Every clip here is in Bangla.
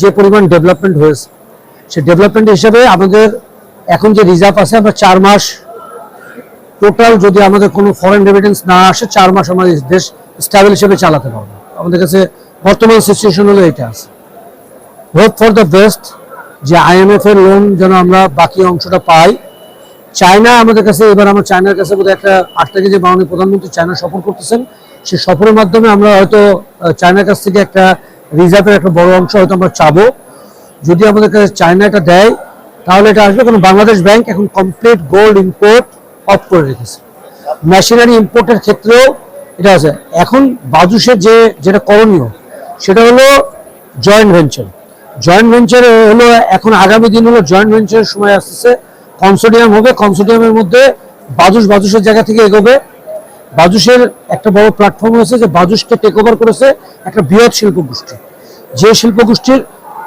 যে পরিমাণ ডেভেলপমেন্ট হয়েছে সে ডেভেলপমেন্ট হিসেবে আমাদের এখন যে রিজার্ভ আছে, আমরা চার মাস টোটাল যদি আমাদের কোনো ফরেন রেমিটেন্স না আসে, চার মাস আমাদের দেশ স্টেবল হিসেবে চালাতে পারব। আমাদের কাছে বর্তমান সিচুয়েশন হলো এটা আছে। হোপ ফর দ্য বেস্ট যে আইএমএফ এর লোন যেন আমরা বাকি অংশটা পাই। চায়না আমাদের কাছে, এবার আমরা চায়নার কাছে বোধহয় একটা আট তারিখে যে মাননীয় প্রধানমন্ত্রী চায়না সফর করতেছেন সে সফরের মাধ্যমে আমরা হয়তো চায়নার কাছ থেকে একটা রিজার্ভের একটা বড় অংশ হয়তো আমরা চাবো। যদি আমাদের কাছে চায়না এটা দেয়, তাহলে এটা আসবে কারণ বাংলাদেশ ব্যাংক এখন কমপ্লিট গোল্ড ইম্পোর্ট অফ করে রেখেছে। মেশিনারি ইম্পোর্টের ক্ষেত্রেও এটা আছে। এখন বাজুসের যে, যেটা করণীয়, সেটা হলো জয়েন্ট ভেঞ্চার জয়েন্ট ভেঞ্চার হলো, এখন আগামী দিন হলো জয়েন্ট ভেঞ্চারের সময় আসতেছে। কনসোডিয়াম হবে কনসোডিয়ামের মধ্যে বাজুস বাজুসের জায়গা থেকে এগোবে। বাজুসের একটা বড় প্ল্যাটফর্ম হয়েছে যে বাজুসকে টেক ওভার করেছে একটা বৃহৎ শিল্প গোষ্ঠী যে শিল্প গোষ্ঠীর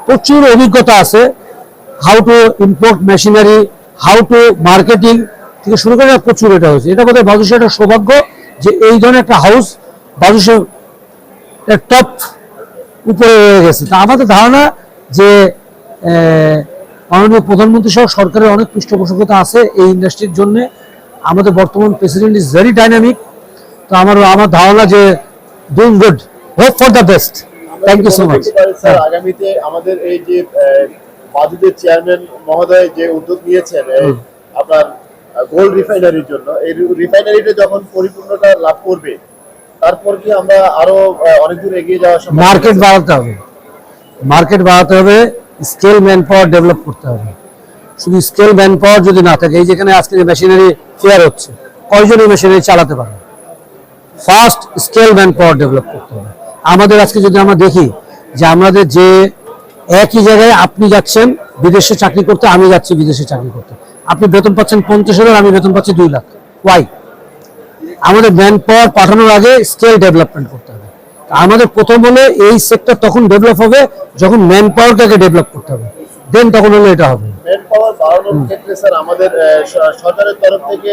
প্রচুর অভিজ্ঞতা আছে how to import machinery how to marketing থেকে শুরু করে প্রচুর এটা হয়েছে। এটা বোধহয় বাজুসের একটা সৌভাগ্য যে এই ধরনের একটা হাউস বাজুসের টপ উপরে রয়ে গেছে। তা আমাদের ধারণা যে মাননীয় প্রধানমন্ত্রী সহ সরকারের অনেক পৃষ্ঠপোষকতা আছে এই ইন্ডাস্ট্রির জন্য। আমাদের বর্তমান প্রেসিডেন্ট ইজ ভেরি ডাইনামিক তো আমার আমার ধারণা যে doing good hope for the best thank you so much sir আগামীতে আমাদের এই যে বাজুদের চেয়ারম্যান মহোদয় যে উদ্যোগ নিয়েছেন এই আপনার গোল্ড রিফাইনারির জন্য এই রিফাইনারিটা যখন পরিপূর্ণতা লাভ করবে তারপর কি আমরা আরও অনেক দূর এগিয়ে যাওয়া সম্ভব মার্কেট বাড়াতে হবে। মার্কেট বাড়াতে হবে স্কেল ম্যান পাওয়ার ডেভেলপ করতে হবে। শুধু স্কেল ম্যান পাওয়ার যদি না থাকে এই যেখানে আজকে মেশিনারি ফেয়ার হচ্ছে কয়জন এই মেশিনারি চালাতে পারে first scale man power develop করতে হবে। আমাদের আজকে যদি আমরা দেখি যে আমাদের যে একই জায়গায় আপনি যাচ্ছেন বিদেশে চাকরি করতে আমি যাচ্ছি বিদেশে চাকরি করতে। আপনি বেতন পাচ্ছেন পঞ্চাশ হাজার আমি বেতন পাচ্ছি দুই লাখ। ওয়াই আমাদের ম্যান পাওয়ার পাঠানোর আগে স্কেল ডেভেলপমেন্ট করতে হবে। আমাদের প্রথম হলে এই সেক্টর তখন ডেভেলপ হবে যখন ম্যান পাওয়ারটাকে ডেভেলপ করতে হবে। দেন তখন হলে এটা হবে। ম্যান পাওয়ার বাড়ানোর ক্ষেত্রে স্যার আমাদের সরকারের তরফ থেকে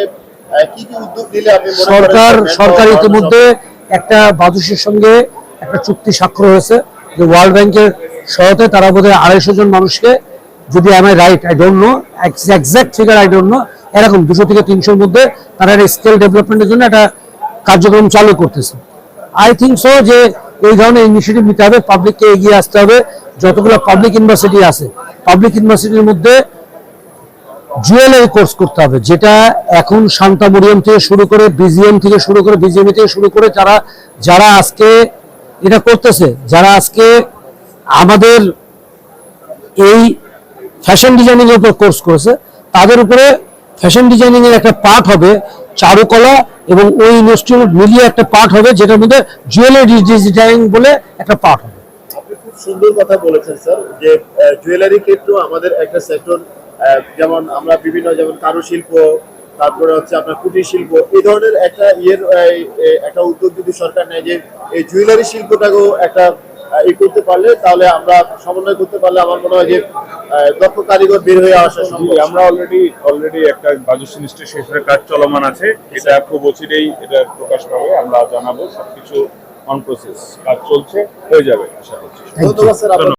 সরকার সরকার ইতিমধ্যে একটা বাদুসের সঙ্গে একটা চুক্তি স্বাক্ষর হয়েছে যে ওয়ার্ল্ড ব্যাংকের সহায়তায় তারা বোধহয় আড়াইশো জন মানুষকে যদি আমি right I don't know exact figure I don't know এরকম দুশো থেকে তিনশোর মধ্যে তারা স্কেল ডেভেলপমেন্টের জন্য একটা কার্যক্রম চালু করতেছে। আই থিঙ্ক সো যে এই ধরনের ইনিশিয়েটিভ নিতে হবে পাবলিককে এগিয়ে আসতে হবে। যতগুলো পাবলিক ইউনিভার্সিটি আছে পাবলিক ইউনিভার্সিটির মধ্যে জুয়েলারি কোর্স করতে হবে, যেটা এখন শান্তা মরিয়ম থেকে শুরু করে বিজিএম থেকে শুরু করে বিজিএম থেকে শুরু করে যারা যারা আজকে এটা করতেছে, যারা আজকে আমাদের এই ফ্যাশন ডিজাইনিং এর উপর কোর্স করেছে, তাদের উপরে ফ্যাশন ডিজাইনিং এর একটা পার্ট হবে চারুকলা এবং ওই ইনস্টিটিউট মিলিয়ে একটা পার্ট হবে, যেটার মধ্যে জুয়েলারি ডিজাইনিং বলে একটা পার্ট হবে। সুন্দর কথা বলেছেন, স্যার, যে জুয়েলারি ক্ষেত্র আমাদের একটা সেক্টর যেমন আমরা বিভিন্ন যেমন কারুশিল্প তারপরে হচ্ছে আপনার কুটির শিল্প এই ধরনের একটা ইয়ের একটা উদ্যোগ যদি সরকার নেয় যে এই জুয়েলারি শিল্পটাকেও একটা ই করতে পারলে তাহলে আমরা সমন্বয় করতে পারলে আমার মনে হয় যে দক্ষ কারিগর বের হয়ে আসা সম্ভব। আমরা অলরেডি অলরেডি একটা বাজুস ইনস্টিটিউশনের কাজ চলমান আছে। এটা খুব অচিরেই এটা প্রকাশ পাবে আমরা জানাব সবকিছু অন প্রসেস কাজ চলছে হয়ে যাবে আশা করছি। ধন্যবাদ স্যার।